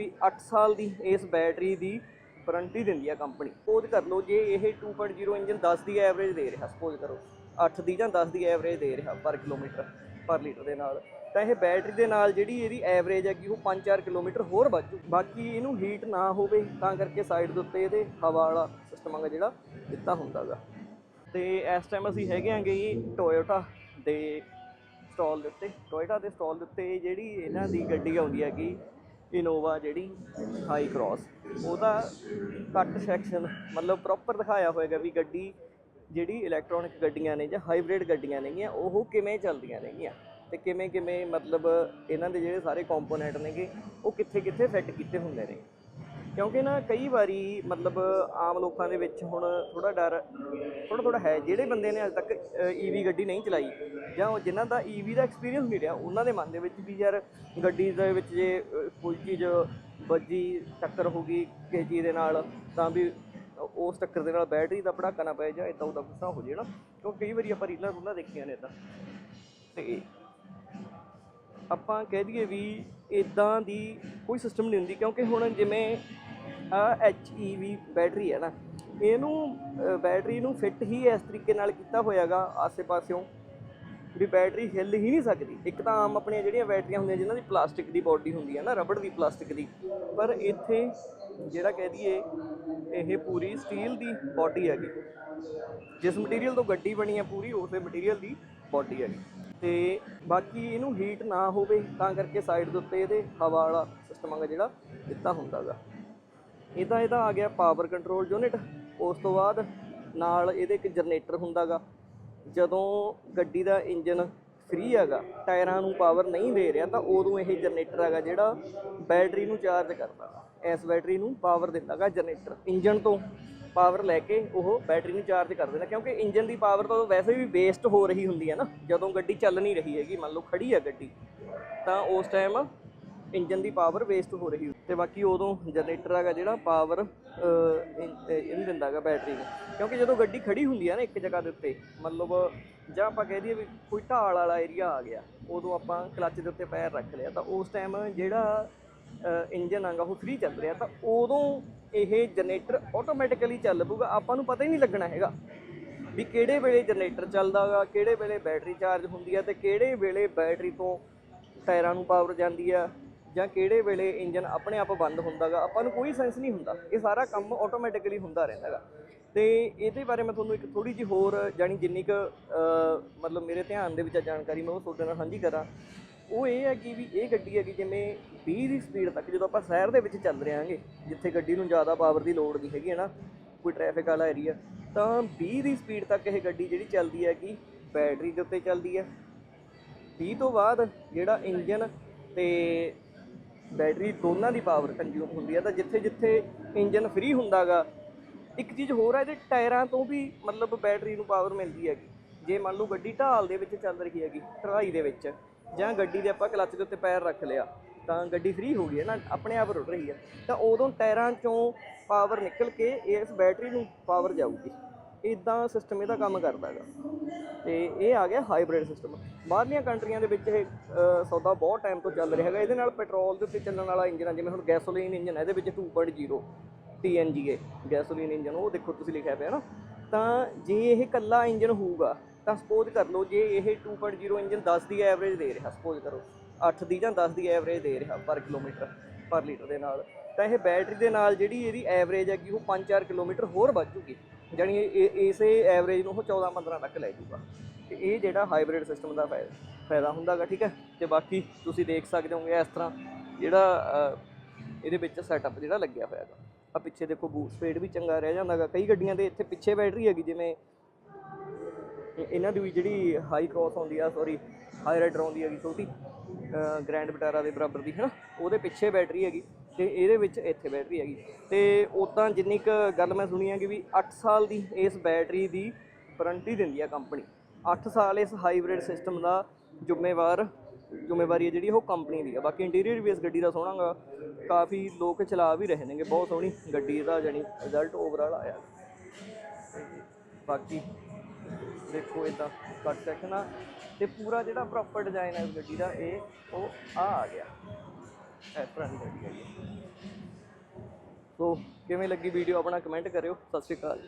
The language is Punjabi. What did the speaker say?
ਵੀ 8 ਸਾਲ ਦੀ ਇਸ ਬੈਟਰੀ ਦੀ ਵਾਰੰਟੀ ਦਿੰਦੀ ਆ ਕੰਪਨੀ। ਸਪੋਜ਼ ਕਰ ਲਓ ਜੇ ਇਹ 2.0 ਇੰਜਨ 10 ਦੀ ਐਵਰੇਜ ਦੇ ਰਿਹਾ, ਸਪੋਜ਼ ਕਰੋ 8 ਦੀ ਜਾਂ 10 ਦੀ ਐਵਰੇਜ ਦੇ ਰਿਹਾ ਪਰ ਕਿਲੋਮੀਟਰ, ਪਰ ਲੀਟਰ ਦੇ ਨਾਲ, ਤਾਂ ਇਹ ਬੈਟਰੀ ਦੇ ਨਾਲ ਜਿਹੜੀ ਇਹਦੀ ਐਵਰੇਜ ਹੈਗੀ ਉਹ 5-4 ਕਿਲੋਮੀਟਰ ਹੋਰ ਵੱਧ ਜੂ। ਬਾਕੀ ਇਹਨੂੰ ਹੀਟ ਨਾ ਹੋਵੇ, ਤਾਂ ਕਰਕੇ ਸਾਈਡ ਦੇ ਉੱਤੇ ਇਹਦੇ ਹਵਾ ਵਾਲਾ ਸਿਸਟਮ ਹੈਗਾ ਜਿਹੜਾ ਦਿੱਤਾ ਹੁੰਦਾਗਾ ਤੇ ਇਸ ਟਾਈਮ ਅਸੀਂ ਹੈਗੇ ਆਂਗੇ ਜੀ ਟੋਇਟਾ ਦੇ ਸਟਾਲ ਦੇ ਉੱਤੇ। ਟੋਇਟਾ ਦੇ ਸਟਾਲ ਦੇ ਉੱਤੇ ਜਿਹੜੀ ਇਹਨਾਂ ਦੀ ਗੱਡੀ ਆਉਂਦੀ ਹੈਗੀ ਇਨੋਵਾ ਜਿਹੜੀ ਹਾਈ ਕ੍ਰਾਸ ਉਹਦਾ ਕੱਟ ਸੈਕਸ਼ਨ ਮਤਲਬ ਪ੍ਰੋਪਰ ਦਿਖਾਇਆ ਹੋਏਗਾ ਵੀ ਗੱਡੀ ਜਿਹੜੀ ਇਲੈਕਟ੍ਰੋਨਿਕ ਗੱਡੀਆਂ ਨੇ ਜਾਂ ਹਾਈਬ੍ਰਿਡ ਗੱਡੀਆਂ ਨੇਗੀਆਂ, ਉਹ ਕਿਵੇਂ ਚੱਲਦੀਆਂ ਨੇਗੀਆਂ ਤੇ ਕਿਵੇਂ ਕਿਵੇਂ ਮਤਲਬ ਇਹਨਾਂ ਦੇ ਜਿਹੜੇ ਸਾਰੇ ਕੰਪੋਨੈਂਟ ਨੇਗੇ, ਉਹ ਕਿੱਥੇ ਕਿੱਥੇ ਫਿੱਟ ਕੀਤੇ ਹੁੰਦੇ ਨੇ। ਕਿਉਂਕਿ ਨਾ ਕਈ ਵਾਰੀ ਮਤਲਬ ਆਮ ਲੋਕਾਂ ਦੇ ਵਿੱਚ ਹੁਣ ਥੋੜਾ ਡਰ ਥੋੜਾ ਥੋੜਾ ਹੈ, ਜਿਹੜੇ ਬੰਦੇ ਨੇ ਅਜੇ ਤੱਕ ਈਵੀ ਗੱਡੀ ਨਹੀਂ ਚਲਾਈ ਜਾਂ ਉਹ ਜਿਨ੍ਹਾਂ ਦਾ ਈਵੀ ਦਾ ਐਕਸਪੀਰੀਅੰਸ ਨਹੀਂ ਰਿਹਾ, ਉਹਨਾਂ ਦੇ ਮਨ ਦੇ ਵਿੱਚ ਵੀ ਯਾਰ ਗੱਡੀ ਦੇ ਵਿੱਚ ਜੇ ਕੋਈ ਚੀਜ਼ ਵੱਜੀ, ਟੱਕਰ ਹੋ ਗਈ ਕਿਸੇ ਚੀਜ਼ ਦੇ ਨਾਲ, ਤਾਂ ਵੀ ਉਸ ਟੱਕਰ ਦੇ ਨਾਲ ਬੈਟਰੀ ਦਾ ਪੜਾਕਾ ਨਾ ਪੈ ਜਾ ਇਦਾਂ ਉਦਾਂ ਗੁੱਸਾ ਹੋ ਜੇ ਨਾ। ਕਿਉਂਕਿ ਕਈ ਵਾਰੀ ਆਪਾਂ ਰੀਲਾਂ ਰੂਲਾਂ ਦੇਖੀਆਂ ਨੇ ਇਦਾਂ। ਤੇ ਆਪਾਂ ਕਹਿ ਦਈਏ ਵੀ ਇਦਾਂ ਦੀ ਕੋਈ ਸਿਸਟਮ ਨਹੀਂ ਹੁੰਦੀ, ਕਿਉਂਕਿ ਹੁਣ ਜਿਵੇਂ ਆ ਵੀ ਬੈਟਰੀ ਹੈ ਨਾ। ਇਹਨੂੰ ਬੈਟਰੀ ਨੂੰ ਫਿੱਟ ਹੀ ਇਸ ਤਰੀਕੇ ਨਾਲ ਕੀਤਾ ਹੋਇਆਗਾ ਆਸੇ-ਪਾਸਿਓਂ ਵੀ ਬੈਟਰੀ ਹਿੱਲ ਹੀ ਨਹੀਂ ਸਕਦੀ। ਇੱਕ ਤਾਂ ਆਮ ਆਪਣੀਆਂ ਜਿਹੜੀਆਂ ਬੈਟਰੀਆਂ ਹੁੰਦੀਆਂ ਜਿਨ੍ਹਾਂ ਦੀ ਪਲਾਸਟਿਕ ਦੀ ਬਾਡੀ ਹੁੰਦੀ ਹੈ ਨਾ ਰਬੜ ਦੀ ਪਲਾਸਟਿਕ ਦੀ। ਪਰ ਇੱਥੇ ਜਿਹੜਾ ਕਹਿ ਦਈਏ, ਇਹ ਪੂਰੀ ਸਟੀਲ ਦੀ ਬਾਡੀ ਹੈਗੀ। ਜਿਸ ਮਟੀਰੀਅਲ ਤੋਂ ਗੱਡੀ ਬਣੀ ਹੈ ਪੂਰੀ, ਉਸੇ ਮਟੀਰੀਅਲ ਦੀ ਬਾਡੀ ਹੈਗੀ। ਤੇ ਬਾਕੀ ਇਹਨੂੰ ਹੀਟ ਨਾ ਹੋਵੇ, ਤਾਂ ਕਰਕੇ ਸਾਈਡ ਦੇ ਉੱਤੇ ਇਹਦੇ ਹਵਾ ਵਾਲਾ ਸਿਸਟਮ ਹੈਗਾ ਜਿਹੜਾ ਦਿੱਤਾ ਹੁੰਦਾਗਾ। ਇਹਦਾ ਇਹਦਾ ਆ ਗਿਆ ਪਾਵਰ ਕੰਟਰੋਲ ਯੂਨਿਟ ਉਸ ਤੋਂ ਬਾਅਦ ਨਾਲ ਇਹਦੇ ਇੱਕ ਜਨਰੇਟਰ ਹੁੰਦਾਗਾ। ਜਦੋਂ ਗੱਡੀ ਦਾ ਇੰਜਨ ਫ੍ਰੀ ਹੈਗਾ, ਟਾਇਰਾਂ ਨੂੰ ਪਾਵਰ ਨਹੀਂ ਦੇ ਰਿਹਾ, ਤਾਂ ਉਦੋਂ ਇਹ ਜਨਰੇਟਰ ਹੈਗਾ ਜਿਹੜਾ ਬੈਟਰੀ ਨੂੰ ਚਾਰਜ ਕਰਦਾ। ਇਸ ਬੈਟਰੀ ਨੂੰ ਪਾਵਰ ਦਿੰਦਾਗਾ ਜਨਰੇਟਰ ਇੰਜਨ ਤੋਂ ਪਾਵਰ ਲੈ ਕੇ ਉਹ ਬੈਟਰੀ ਨੂੰ ਚਾਰਜ ਕਰ ਦਿੰਦਾ। ਕਿਉਂਕਿ ਇੰਜਨ ਦੀ ਪਾਵਰ ਤਾਂ ਵੈਸੇ ਵੀ ਵੇਸਟ ਹੋ ਰਹੀ ਹੁੰਦੀ ਹੈ ਨਾ। ਜਦੋਂ ਗੱਡੀ ਚੱਲ ਨਹੀਂ ਰਹੀ ਹੈਗੀ, ਮੰਨ ਲਓ ਖੜੀ ਹੈ ਗੱਡੀ, ਤਾਂ ਉਸ ਟਾਈਮ ਇੰਜਨ ਦੀ ਪਾਵਰ ਵੇਸਟ ਹੋ ਰਹੀ ਤੇ ਬਾਕੀ ਉਦੋਂ ਜਨਰੇਟਰ ਹੈਗਾ ਜਿਹੜਾ ਪਾਵਰ ਇਹਨੂੰ ਦਿੰਦਾ ਹੈਗਾ ਬੈਟਰੀ ਨੂੰ। ਕਿਉਂਕਿ ਜਦੋਂ ਗੱਡੀ ਖੜੀ ਹੁੰਦੀ ਹੈ ਨਾ ਇੱਕ ਜਗ੍ਹਾ ਦੇ ਉੱਤੇ, ਮਤਲਬ ਜਾਂ ਆਪਾਂ ਕਹਿ ਦਈਏ ਵੀ ਕੋਈ ਢਾਲ ਵਾਲਾ ਏਰੀਆ ਆ ਗਿਆ, ਉਦੋਂ ਆਪਾਂ ਕਲੱਚ ਦੇ ਉੱਤੇ ਪੈਰ ਰੱਖ ਲਿਆ, ਤਾਂ ਉਸ ਟਾਈਮ ਜਿਹੜਾ ਇੰਜਨ ਆਗਾ ਉਹ ਫ੍ਰੀ ਚੱਲ ਰਿਹਾ, ਤਾਂ ਉਦੋਂ ਇਹ ਜਨਰੇਟਰ ਆਟੋਮੈਟਿਕਲੀ ਚੱਲ ਪਊਗਾ। ਆਪਾਂ ਨੂੰ ਪਤਾ ਹੀ ਨਹੀਂ ਲੱਗਣਾ ਹੈਗਾ ਵੀ ਕਿਹੜੇ ਵੇਲੇ ਜਨਰੇਟਰ ਚੱਲਦਾ ਚੱਲਦਾਗਾ ਕਿਹੜੇ ਵੇਲੇ ਬੈਟਰੀ ਚਾਰਜ ਹੁੰਦੀ ਹੈ ਤੇ ਕਿਹੜੇ ਵੇਲੇ ਬੈਟਰੀ ਤੋਂ ਟਾਇਰਾਂ ਨੂੰ ਪਾਵਰ ਜਾਂਦੀ ਆ। ਜਾਂ ਕਿਹੜੇ ਵੇਲੇ ਇੰਜਨ ਆਪਣੇ ਆਪ ਬੰਦ ਹੁੰਦਾਗਾ, ਆਪਾਂ ਨੂੰ ਕੋਈ ਸੈਂਸ ਨਹੀਂ ਹੁੰਦਾ। ਇਹ ਸਾਰਾ ਕੰਮ ਆਟੋਮੈਟਿਕਲੀ ਹੁੰਦਾ ਰਹਿੰਦਾਗਾ। ਤੇ ਇਹਦੇ ਬਾਰੇ ਮੈਂ ਤੁਹਾਨੂੰ ਇੱਕ ਥੋੜੀ ਜਿਹੀ ਹੋਰ, ਜਾਣੀ ਜਿੰਨੀ ਕੁ ਮਤਲਬ ਮੇਰੇ ਧਿਆਨ ਦੇ ਵਿੱਚ ਜਾਣਕਾਰੀ ਮੈਂ ਉਹ ਤੁਹਾਡੇ ਨਾਲ ਸਾਂਝੀ ਕਰਾਂ। ਉਹ ਇਹ ਹੈ ਕਿ ਵੀ ਇਹ ਗੱਡੀ ਹੈਗੀ ਜਿਵੇਂ 20 ਦੀ ਸਪੀਡ ਤੱਕ ਜਦੋਂ ਆਪਾਂ ਸ਼ਹਿਰ ਦੇ ਵਿੱਚ ਚੱਲ ਰਹੇ ਹਾਂਗੇ ਜਿੱਥੇ ਗੱਡੀ ਨੂੰ ਜ਼ਿਆਦਾ ਪਾਵਰ ਦੀ ਲੋੜ ਨਹੀਂ ਹੈਗੀ ਹੈ ਨਾ ਕੋਈ ਟ੍ਰੈਫਿਕ ਵਾਲਾ ਏਰੀਆ ਤਾਂ 20 ਦੀ ਸਪੀਡ ਤੱਕ ਇਹ ਗੱਡੀ ਜਿਹੜੀ ਚੱਲਦੀ ਹੈਗੀ ਬੈਟਰੀ ਦੇ ਉੱਤੇ ਚੱਲਦੀ ਹੈ। 30 ਤੋਂ ਬਾਅਦ ਜਿਹੜਾ ਇੰਜਨ ਤੇ ਬੈਟਰੀ ਦੋਨਾਂ ਦੀ ਪਾਵਰ ਕੰਜ਼ਿਊਮ ਹੁੰਦੀ ਹੈ ਤਾਂ ਜਿੱਥੇ ਜਿੱਥੇ ਇੰਜਨ ਫ੍ਰੀ ਹੁੰਦਾਗਾ, ਇੱਕ ਚੀਜ਼ ਹੋਰ ਹੈ ਇਹਦੇ ਟਾਇਰਾਂ ਤੋਂ ਵੀ ਮਤਲਬ ਬੈਟਰੀ ਨੂੰ ਪਾਵਰ ਮਿਲਦੀ ਹੈਗੀ। ਜੇ ਮੰਨ ਲਓ ਗੱਡੀ ਢਾਲ ਦੇ ਵਿੱਚ ਚੱਲ ਰਹੀ ਹੈਗੀ ਟਰਾਈ ਦੇ ਵਿੱਚ, ਜਾਂ ਗੱਡੀ ਦੇ ਆਪਾਂ ਕਲੱਚ ਦੇ ਉੱਤੇ ਪੈਰ ਰੱਖ ਲਿਆ, ਤਾਂ ਗੱਡੀ ਫ੍ਰੀ ਹੋ ਗਈ ਹੈ ਨਾ, ਆਪਣੇ ਆਪ ਰੁੜ ਰਹੀ ਹੈ, ਤਾਂ ਉਦੋਂ ਟਾਇਰਾਂ ਚੋਂ ਪਾਵਰ ਨਿਕਲ ਕੇ ਇਸ ਬੈਟਰੀ ਨੂੰ ਪਾਵਰ ਜਾਊਗੀ। ਇਦਾਂ ਸਿਸਟਮ ਇਹਦਾ ਕੰਮ ਕਰਦਾ ਹੈਗਾ। ਤੇ ਇਹ ਆ ਗਿਆ ਹਾਈਬ੍ਰਿਡ ਸਿਸਟਮ ਬਾਹਰਲੀਆਂ ਕੰਟਰੀਆਂ ਦੇ ਵਿੱਚ ਇਹ ਸੌਦਾ ਬਹੁਤ ਟਾਈਮ ਤੋਂ ਚੱਲ ਰਿਹਾ ਹੈਗਾ। ਇਹਦੇ ਨਾਲ ਪੈਟਰੋਲ ਦੇ ਉੱਤੇ ਚੱਲਣ ਵਾਲਾ ਇੰਜਨ ਆ, ਜਿਵੇਂ ਹੁਣ ਗੈਸੋਲੀਨ ਇੰਜਨ ਹੈ ਇਹਦੇ ਵਿੱਚ 2.0 TNGA ਗੈਸੋਲੀਨ ਇੰਜਨ, ਉਹ ਦੇਖੋ ਤੁਸੀਂ ਲਿਖਿਆ ਪਿਆ ਨਾ। ਤਾਂ ਜੇ ਇਹ ਕੱਲਾ ਇੰਜਨ ਹੋਊਗਾ, ਤਾਂ ਸਪੋਜ਼ ਕਰ ਲਓ ਜੇ ਇਹ 2.0 ਇੰਜਨ 10 ਦੀ ਐਵਰੇਜ ਦੇ ਰਿਹਾ ਸਪੋਜ਼ ਕਰੋ 8 ਦੀ ਜਾਂ 10 ਦੀ ਐਵਰੇਜ ਦੇ ਰਿਹਾ ਪਰ ਕਿਲੋਮੀਟਰ, ਪਰ ਲੀਟਰ ਦੇ ਨਾਲ, ਤਾਂ ਇਹ ਬੈਟਰੀ ਦੇ ਨਾਲ ਜਿਹੜੀ ਇਹਦੀ ਐਵਰੇਜ ਹੈਗੀ, ਉਹ 5-4 ਕਿਲੋਮੀਟਰ ਹੋਰ ਵੱਧ ਜੂਗੀ। ਜਾਣੀ ਇਹ- ਇਸੇ ਐਵਰੇਜ ਨੂੰ ਉਹ 14-15 ਤੱਕ ਲੈ ਜਾਊਗਾ। ਤੇ ਇਹ ਜਿਹੜਾ ਹਾਈਬ੍ਰਿਡ ਸਿਸਟਮ ਦਾ ਫਾਇਦਾ ਫਾਇਦਾ ਹੁੰਦਾਗਾ, ਠੀਕ ਹੈ? ਤੇ ਬਾਕੀ ਤੁਸੀਂ ਦੇਖ ਸਕਦੇ ਹੋਗੇ ਇਸ ਤਰ੍ਹਾਂ ਜਿਹੜਾ ਇਹਦੇ ਵਿੱਚ ਸੈਟਅਪ ਜਿਹੜਾ ਲੱਗਿਆ ਹੋਇਆ ਆ ਪਿੱਛੇ ਦੇਖੋ ਬੂਟ ਸਪੀਡ ਵੀ ਚੰਗਾ ਰਹਿ ਜਾਂਦਾਗਾ। ਕਈ ਗੱਡੀਆਂ ਦੇ ਇੱਥੇ ਪਿੱਛੇ ਬੈਟਰੀ ਹੈਗੀ, ਜਿਵੇਂ ਇਹਨਾਂ ਦੀ ਵੀ ਜਿਹੜੀ ਹਾਈ ਕ੍ਰਾਸ ਆਉਂਦੀ ਆ ਸੌਰੀ ਹਾਈ ਰਾਈਡਰ ਆਉਂਦੀ ਹੈਗੀ ਛੋਟੀ ਗ੍ਰੈਂਡ ਵਿਟਾਰਾ ਦੇ ਬਰਾਬਰ ਦੀ ਹੈ ਨਾ ਉਹਦੇ ਪਿੱਛੇ ਬੈਟਰੀ ਹੈਗੀ। ਤੇ ਇਹਦੇ ਵਿੱਚ ਇੱਥੇ ਬੈਟਰੀ ਹੈਗੀ। ਤੇ ਉਦਾਂ ਜਿੰਨੀ ਕੁ ਗੱਲ ਮੈਂ ਸੁਣੀ ਹੈ ਕਿ ਵੀ 8 ਸਾਲ ਦੀ ਇਸ ਬੈਟਰੀ ਦੀ ਵਾਰੰਟੀ ਦਿੰਦੀ ਆ ਕੰਪਨੀ। 8 ਸਾਲ ਇਸ ਹਾਈਬ੍ਰਿਡ ਸਿਸਟਮ ਦਾ ਜ਼ਿੰਮੇਵਾਰ, ਜ਼ਿੰਮੇਵਾਰੀ ਹੈ ਜਿਹੜੀ ਉਹ ਕੰਪਨੀ ਦੀ ਆ। ਬਾਕੀ ਇੰਟੀਰੀਅਰ ਵੀ ਇਸ ਗੱਡੀ ਦਾ ਸੋਹਣਾਗਾ ਕਾਫੀ ਲੋਕ ਚਲਾ ਵੀ ਰਹੇ ਨੇਗੇ, ਬਹੁਤ ਸੋਹਣੀ ਗੱਡੀ ਦਾ ਜਾਨੀ ਰਿਜ਼ਲਟ ਓਵਰਆਲ ਆਇਆ। ਬਾਕੀ ਦੇਖੋ ਇਦਾਂ ਕੱਟ ਸੈਕਸ਼ਨ ਆ ਤੇ ਪੂਰਾ ਜਿਹੜਾ ਪ੍ਰੋਪਰ ਡਿਜ਼ਾਈਨ ਹੈ ਇਸ ਗੱਡੀ ਦਾ, ਇਹ ਉਹ ਆ ਆ ਗਿਆ। ਇਸ ਤਰ੍ਹਾਂ ਦੀ ਗੱਡੀ ਹੈਗੀ ਸੋ, ਕਿਵੇਂ ਲੱਗੀ ਵੀਡੀਓ ਆਪਣਾ ਕਮੈਂਟ ਕਰਿਓ। ਸਤਿ ਸ਼੍ਰੀ ਅਕਾਲ।